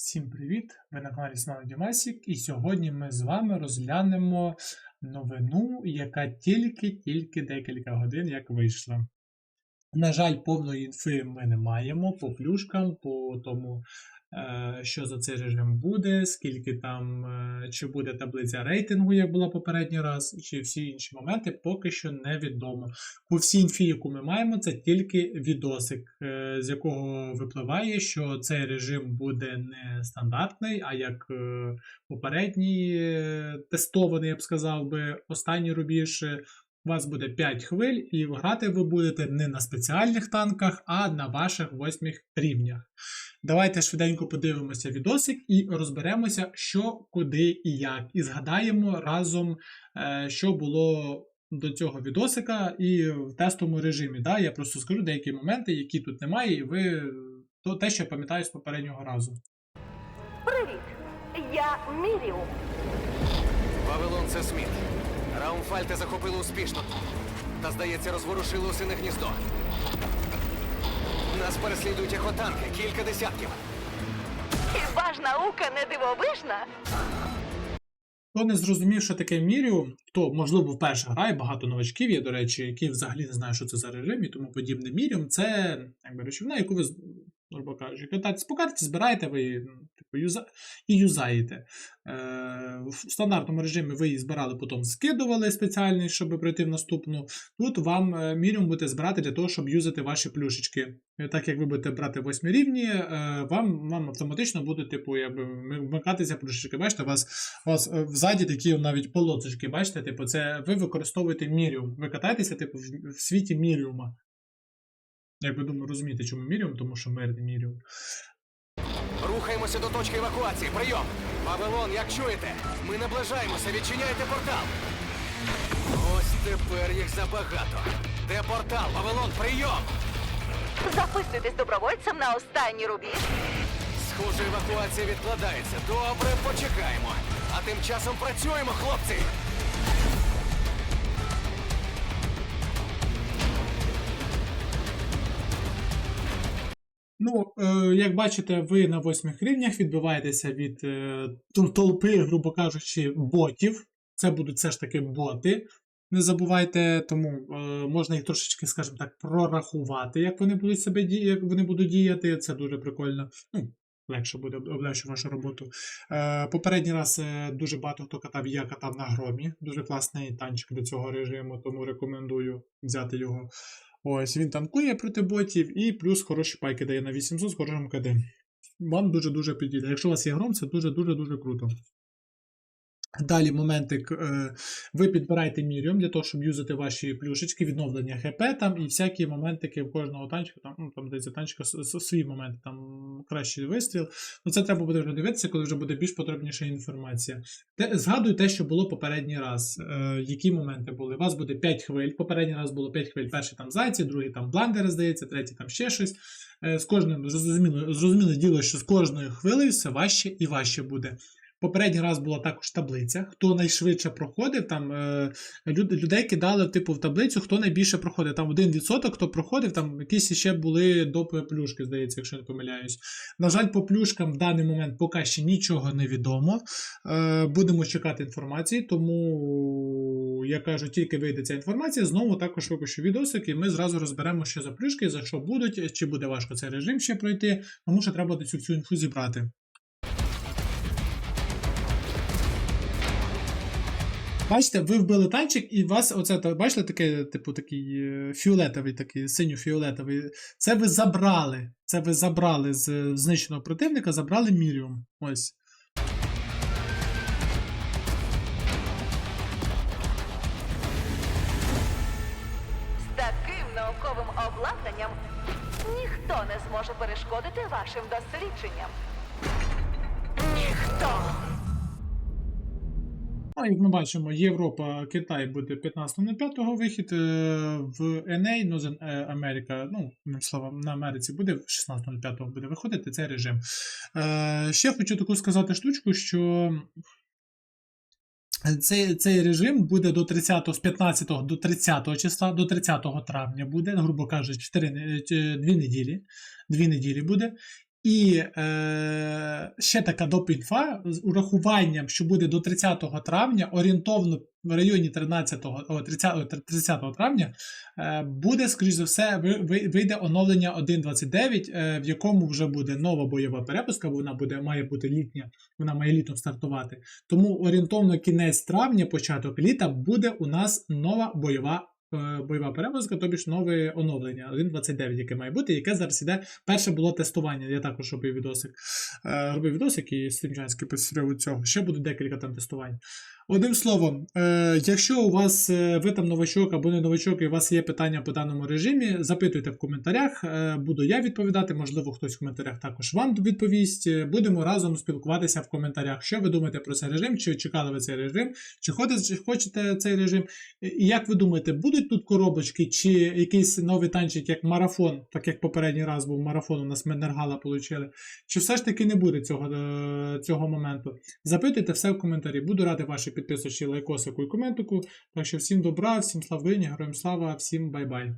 Всім привіт! Ви на каналі Смайл Дімасік, і сьогодні ми з вами розглянемо новину, яка тільки-тільки декілька годин як вийшла. На жаль, повної інфи ми не маємо по плюшкам, по тому, що за цей режим буде, скільки там, е, чи буде таблиця рейтингу, як була попередній раз, чи всі інші моменти поки що невідомо. По всій інфі, яку ми маємо, це тільки відосик, е, з якого випливає, що цей режим буде не стандартний, а як е, попередній е, тестований, я б сказав би, останній рубіж. е, У вас буде 5 хвиль, і грати ви будете не на спеціальних танках, а на ваших восьмих рівнях. Давайте швиденько подивимося відосик і розберемося, що, куди і як. І згадаємо разом, е, що було до цього відосика і в тестовому режимі. Да? Я просто скажу деякі моменти, які тут немає, і ви е, то те, що я пам'ятаю з попереднього разу. Привіт! Я Міріум. Вавилон це Сміт. Раумфальте захопили успішно. Та, здається, розворушили усине гніздо. Нас переслідують ехотанки, кілька десятків. Хіба ж наука не дивовижна? Хто не зрозумів, що таке Міріум, то, можливо, вперше грає, багато новачків є, до речі, які взагалі не знають, що це за режим і тому подібне. Міріум це якби, речовина, яку ви, грубо кажучи, катаєтесь по карті, збираєте ви і юзаєте. Е, в стандартному режимі ви її збирали, потім скидували спеціальний, щоб пройти в наступну. Тут вам е, Міріум будете збирати для того, щоб юзати ваші плюшечки. Е, Так як ви будете брати восьмі рівні, вам, вам автоматично буде, типу, якби вмикатися плюшечки. Бачите, у вас у вас взаді такі навіть полосочки, бачите, типу, це ви використовуєте міріум. Ви катаєтеся, типу, в, в світі міріума. Як ви думаю, розумієте, чому міріум, тому що мирний міріум. Рухаємося до точки евакуації. Прийом! Вавилон, як чуєте? Ми наближаємося, відчиняйте портал. Ось тепер їх забагато. Де портал? Вавилон, прийом! Записуйтесь добровольцем на останній рубіж. Схоже, евакуація відкладається. Добре, почекаємо. А тим часом працюємо, хлопці! Ну, е, як бачите, ви на восьмих рівнях відбиваєтеся від е, толпи, грубо кажучи, ботів. Це будуть все ж таки боти. Не забувайте, тому е, можна їх трошечки, скажімо так, прорахувати, як вони будуть себе як вони будуть діяти. Це дуже прикольно. Ну, легше буде облегчити вашу роботу. Попередній раз дуже багато хто катав, я катав на громі. Дуже класний танчик до цього режиму, тому рекомендую взяти його. Ось він танкує проти ботів і плюс хороші пайки дає на 800 з хорошим КД. Вам дуже-дуже підійде. Якщо у вас є гром, це дуже-дуже-дуже круто. Далі моментик, е, ви підбираєте міріум для того, щоб юзати ваші плюшечки, відновлення ХП там і всякі моментики в кожного танчика, там, ну, там здається, танчика свій момент, там кращий вистріл. Ну це треба буде вже дивитися, коли вже буде більш подробніша інформація. Те, згадую те, що було попередній раз. Е, які моменти були? У вас буде 5 хвиль. Попередній раз було 5 хвиль. Перший там зайці, другий там бландери, здається, третій там ще щось. Е, з кожним зрозуміло, зрозуміло діло, що з кожною хвилею все важче і важче буде. Попередній раз була також таблиця. Хто найшвидше проходив, там е, люд, людей кидали типу в таблицю, хто найбільше проходив. Там 1% хто проходив, там якісь ще були допи плюшки, здається, якщо не помиляюсь. На жаль, по плюшкам в даний момент поки ще нічого не відомо. Е, будемо чекати інформації, тому я кажу, тільки вийде ця інформація, знову також випущу відосик, і ми зразу розберемо, що за плюшки, за що будуть, чи буде важко цей режим ще пройти, тому що треба цю всю інфу зібрати. Бачите, ви вбили танчик, і вас оце бачите, таке, типу, такий е, фіолетовий, такий синьо-фіолетовий. Це ви забрали. Це ви забрали з знищеного противника, забрали міріум. Ось. З таким науковим обладнанням ніхто не зможе перешкодити вашим дослідженням. Ніхто. Як ми бачимо, Європа, Китай буде 15.05 вихід, е, в NA, Northern е, America, ну, словом, на Америці буде 16.05 буде виходити цей режим. Е, ще хочу таку сказати штучку, що Цей, цей режим буде до 30, з 15 до 30 числа, до 30 травня буде, грубо кажучи, 4, 2 неділі. 2 неділі буде. І е, ще така доп-інфа з урахуванням, що буде до 30 травня, орієнтовно в районі 13, о, 30, о, 30 травня, е, буде, скоріш за все, ви- ви- вийде оновлення 1.29, е, в якому вже буде нова бойова перепустка, вона буде, має бути літня, вона має літом стартувати. Тому орієнтовно кінець травня, початок літа буде у нас нова бойова. Е, Бойова перевозка, тобі ж нове оновлення 1.29, яке має бути, яке зараз іде. Перше було тестування. Я також робив відосик. Е, робив відосик і стрімчанський посеред цього. Ще буде декілька там тестувань. Одним словом, е, якщо у вас е, ви там новачок або не новачок, і у вас є питання по даному режимі, запитуйте в коментарях. Е, буду я відповідати, можливо, хтось в коментарях також вам відповість. Будемо разом спілкуватися в коментарях. Що ви думаєте про цей режим? Чи чекали ви цей режим? Чи хочете цей режим? І як ви думаєте, будуть тут коробочки, чи якийсь новий танчик, як марафон, так як попередній раз був марафон, у нас ми отримали? Чи все ж таки не буде цього, цього моменту? Запитуйте все в коментарі. Буду радий вашій підписочці, лайкосику і коментику. Так що всім добра, всім Україні, героям слава, всім бай-бай.